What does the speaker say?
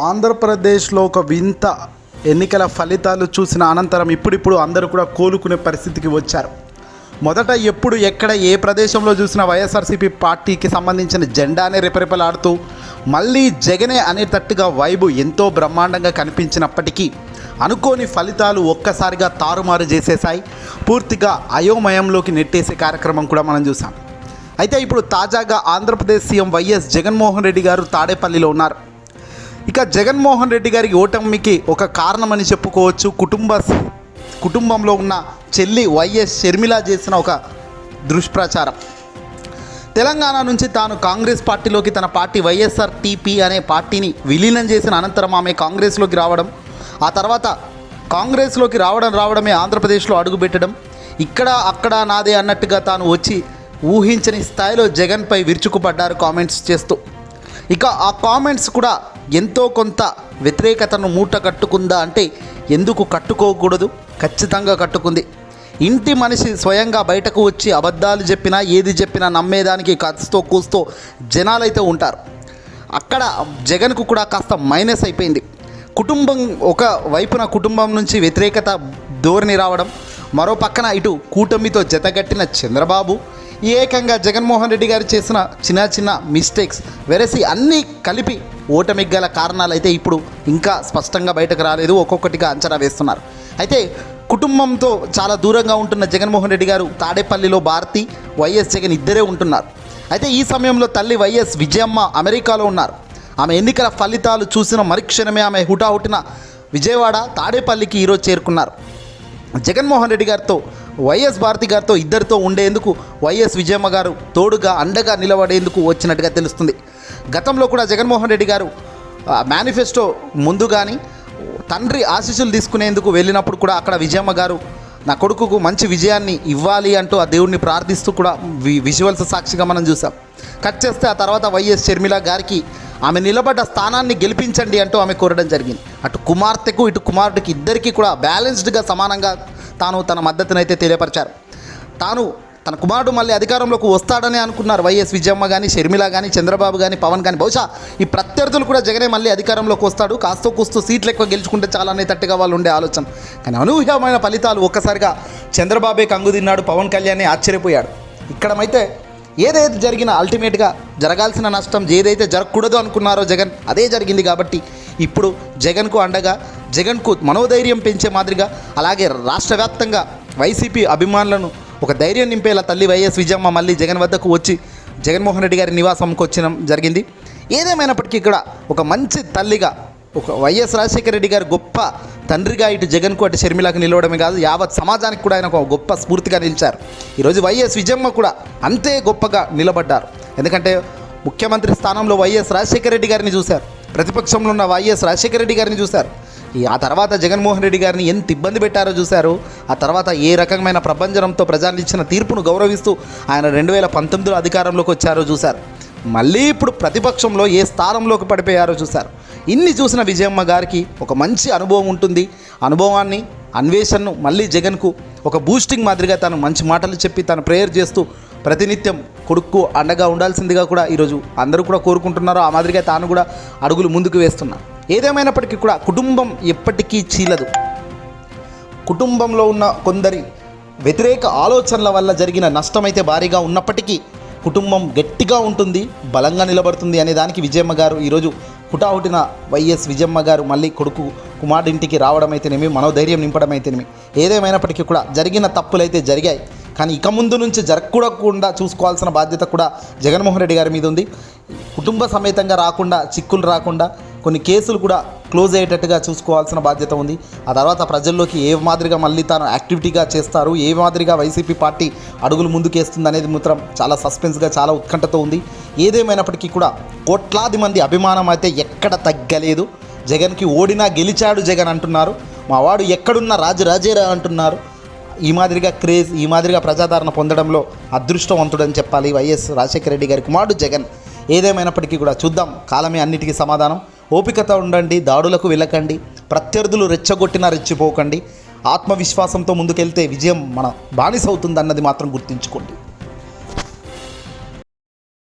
ఆంధ్రప్రదేశ్లో ఒక వింత ఎన్నికల ఫలితాలు చూసిన అనంతరం ఇప్పుడిప్పుడు అందరూ కూడా కోలుకునే పరిస్థితికి వచ్చారు. మొదట ఎప్పుడు ఎక్కడ ఏ ప్రదేశంలో చూసిన వైఎస్ఆర్సీపీ పార్టీకి సంబంధించిన జెండానే రెపరెపలాడుతూ మళ్ళీ జగనే అనేటట్టుగా వైబు ఎంతో బ్రహ్మాండంగా కనిపించినప్పటికీ అనుకోని ఫలితాలు ఒక్కసారిగా తారుమారు చేసేశాయి. పూర్తిగా అయోమయంలోకి నెట్టేసే కార్యక్రమం కూడా మనం చూసాం అయితే ఇప్పుడు తాజాగా ఆంధ్రప్రదేశ్ సీఎం వైఎస్ జగన్మోహన్ రెడ్డి గారు తాడేపల్లిలో ఉన్నారు. ఇక జగన్మోహన్ రెడ్డి గారికి ఓటమికి ఒక కారణమని చెప్పుకోవచ్చు. కుటుంబ కుటుంబంలో ఉన్న చెల్లి వైఎస్ షర్మిల చేసిన ఒక దుష్ప్రచారం. తెలంగాణ నుంచి తాను కాంగ్రెస్ పార్టీలోకి తన పార్టీ వైఎస్ఆర్ టీపీ అనే పార్టీని విలీనం చేసిన అనంతరం ఆమె కాంగ్రెస్లోకి రావడం ఆ తర్వాత కాంగ్రెస్లోకి రావడం రావడమే ఆంధ్రప్రదేశ్లో అడుగుపెట్టడం ఇక్కడ అక్కడ నాదే అన్నట్టుగా తాను వచ్చి ఊహించని స్థాయిలో జగన్పై విరుచుకుపడ్డారు కామెంట్స్ చేస్తూ. ఇక ఆ కామెంట్స్ కూడా ఎంతో కొంత వ్యతిరేకతను మూట కట్టుకుందా అంటే ఎందుకు కట్టుకోకూడదు? ఖచ్చితంగా కట్టుకుంది. ఇంటి మనిషి స్వయంగా బయటకు వచ్చి అబద్ధాలు చెప్పినా ఏది చెప్పినా నమ్మేదానికి కస్తూ కూస్తో జనాలైతే ఉంటారు. అక్కడ జగన్కు కూడా కాస్త మైనస్ అయిపోయింది. కుటుంబం ఒక వైపున కుటుంబం నుంచి వ్యతిరేకత ధోరణి రావడం మరో పక్కన ఇటు కూటమితో జతగట్టిన చంద్రబాబు ఏకంగా జగన్మోహన్ రెడ్డి గారు చేసిన చిన్న చిన్న మిస్టేక్స్ వెరసి అన్నీ కలిపి ఓటమికి గల కారణాలు అయితే ఇప్పుడు ఇంకా స్పష్టంగా బయటకు రాలేదు. ఒక్కొక్కటిగా అంచనా వేస్తున్నారు. అయితే కుటుంబంతో చాలా దూరంగా ఉంటున్న జగన్మోహన్ రెడ్డి గారు తాడేపల్లిలో భారతి వైఎస్ జగన్ ఇద్దరే ఉంటున్నారు. అయితే ఈ సమయంలో తల్లి వైఎస్ విజయమ్మ అమెరికాలో ఉన్నారు. ఆమె ఎన్నికల ఫలితాలు చూసిన మరుక్షణమే ఆమె హుటాహుటిన విజయవాడ తాడేపల్లికి ఈరోజు చేరుకున్నారు. జగన్మోహన్ రెడ్డి గారితో వైఎస్ భారతి గారితో ఇద్దరితో ఉండేందుకు వైఎస్ విజయమ్మ గారు తోడుగా అండగా నిలబడేందుకు వచ్చినట్టుగా తెలుస్తుంది. గతంలో కూడా జగన్మోహన్ రెడ్డి గారు మేనిఫెస్టో ముందు కానీ తండ్రి ఆశీస్సులు తీసుకునేందుకు వెళ్ళినప్పుడు కూడా అక్కడ విజయమ్మ గారు నా కొడుకుకు మంచి విజయాన్ని ఇవ్వాలి అంటూ ఆ దేవుడిని ప్రార్థిస్తూ కూడా వి విజువల్స్ సాక్షిగా మనం చూసాం. కట్ చేస్తే ఆ తర్వాత వైఎస్ షర్మిల గారికి ఆమె నిలబడ్డ స్థానాన్ని గెలిపించండి అంటూ ఆమె కోరడం జరిగింది. అటు కుమార్తెకు ఇటు కుమారుడికి ఇద్దరికీ కూడా బ్యాలెన్స్డ్గా సమానంగా తాను తన మద్దతునైతే తెలియపరిచారు. తాను తన కుమారుడు మళ్ళీ అధికారంలోకి వస్తాడని అనుకున్నారు వైఎస్ విజయమ్మ కానీ షర్మిల కానీ చంద్రబాబు కానీ పవన్ కానీ బహుశా ఈ ప్రత్యర్థులు కూడా జగనే మళ్ళీ అధికారంలోకి వస్తాడు. కాస్తో కూస్తూ సీట్లు ఎక్కువ గెలుచుకుంటే చాలానే తట్టుగా వాళ్ళు ఉండే ఆలోచన. కానీ అనూహ్యమైన ఫలితాలు ఒక్కసారిగా చంద్రబాబే కంగు తిన్నాడు పవన్ కళ్యాణ్ ఆశ్చర్యపోయాడు. ఇక్కడమైతే ఏదైతే జరిగినా అల్టిమేట్గా జరగాల్సిన నష్టం ఏదైతే జరగకూడదు అనుకున్నారో జగన్ అదే జరిగింది కాబట్టి ఇప్పుడు జగన్కు అండగా జగన్కు మనోధైర్యం పెంచే మాదిరిగా అలాగే రాష్ట్ర వ్యాప్తంగా వైసీపీ అభిమానులను ఒక ధైర్యం నింపేలా తల్లి వైఎస్ విజయమ్మ మళ్ళీ జగన్ వద్దకు వచ్చి జగన్మోహన్ రెడ్డి గారి నివాసంకి వచ్చిన జరిగింది. ఏదేమైనప్పటికీ ఇక్కడ ఒక మంచి తల్లిగా ఒక వైఎస్ రాజశేఖర రెడ్డి గారు గొప్ప తండ్రిగా ఇటు జగన్కు అటు షర్మిలకు నిలవడమే కాదు యావత్ సమాజానికి కూడా ఆయన ఒక గొప్ప స్ఫూర్తిగా నిలిచారు. ఈరోజు వైఎస్ విజయమ్మ కూడా అంతే గొప్పగా నిలబడ్డారు. ఎందుకంటే ముఖ్యమంత్రి స్థానంలో వైఎస్ రాజశేఖర రెడ్డి గారిని చూశారు. ప్రతిపక్షంలో ఉన్న వైఎస్ రాజశేఖర రెడ్డి గారిని చూశారు. ఆ తర్వాత జగన్మోహన్ రెడ్డి గారిని ఎంత ఇబ్బంది పెట్టారో చూశారు. ఆ తర్వాత ఏ రకమైన ప్రభంజనంతో ప్రజలు ఇచ్చిన తీర్పును గౌరవిస్తూ ఆయన రెండు వేల పంతొమ్మిదిలో అధికారంలోకి వచ్చారో చూశారు. మళ్ళీ ఇప్పుడు ప్రతిపక్షంలో ఏ స్థానంలోకి పడిపోయారో చూశారు. ఇన్ని చూసిన విజయమ్మ గారికి ఒక మంచి అనుభవం ఉంటుంది. అనుభవాన్ని అన్వేషణను మళ్ళీ జగన్కు ఒక బూస్టింగ్ మాదిరిగా తను మంచి మాటలు చెప్పి తను ప్రేయర్ చేస్తూ ప్రతినిత్యం కొడుకు అండగా ఉండాల్సిందిగా కూడా ఈరోజు అందరూ కూడా కోరుకుంటున్నారో ఆ మాదిరిగా తాను కూడా అడుగులు ముందుకు వేస్తున్నారు ఏదేమైనప్పటికీ కూడా కుటుంబం ఎప్పటికీ చీలదు. కుటుంబంలో ఉన్న కొందరి వ్యతిరేక ఆలోచనల వల్ల జరిగిన నష్టమైతే భారీగా ఉన్నప్పటికీ కుటుంబం గట్టిగా ఉంటుంది బలంగా నిలబడుతుంది అనే దానికి విజయమ్మ గారు ఈరోజు హుటాహుటిన వైఎస్ విజయమ్మ గారు మళ్ళీ కొడుకు కుమారుడింటికి రావడం అయితేనేమి మనోధైర్యం నింపడం అయితేనేమి ఏదేమైనప్పటికీ కూడా జరిగిన తప్పులైతే జరిగాయి. కానీ ఇక ముందు నుంచి జరగకూడకుండా చూసుకోవాల్సిన బాధ్యత కూడా జగన్మోహన్ రెడ్డి గారి మీద ఉంది. కుటుంబ సమేతంగా రాకుండా చిక్కులు రాకుండా కొన్ని కేసులు కూడా క్లోజ్ అయ్యేటట్టుగా చూసుకోవాల్సిన బాధ్యత ఉంది. ఆ తర్వాత ప్రజల్లోకి ఏ మాదిరిగా మళ్ళీ తాను యాక్టివిటీగా చేస్తారు ఏ మాదిరిగా వైసీపీ పార్టీ అడుగులు ముందుకేస్తుంది అనేది మాత్రం చాలా సస్పెన్స్గా చాలా ఉత్కంఠతో ఉంది. ఏదేమైనప్పటికీ కూడా కోట్లాది మంది అభిమానం అయితే ఎక్కడ తగ్గలేదు. జగన్కి ఓడినా గెలిచాడు జగన్ అంటున్నారు. మా వాడు ఎక్కడున్నా రాజు రాజేరా అంటున్నారు. ఈ మాదిరిగా క్రేజ్ ఈ మాదిరిగా ప్రజాదరణ పొందడంలో అదృష్టవంతుడని చెప్పాలి. వైఎస్ రాజశేఖర రెడ్డి గారి కుమారుడు జగన్. ఏదేమైనప్పటికీ కూడా చూద్దాం. కాలమే అన్నిటికీ సమాధానం. ఓపికత ఉండండి దాడులకు వెళ్ళకండి ప్రత్యర్థులు రెచ్చగొట్టినా రెచ్చిపోకండి. ఆత్మవిశ్వాసంతో ముందుకెళ్తే విజయం మన బానిస అవుతుందన్నది మాత్రం గుర్తుంచుకోండి.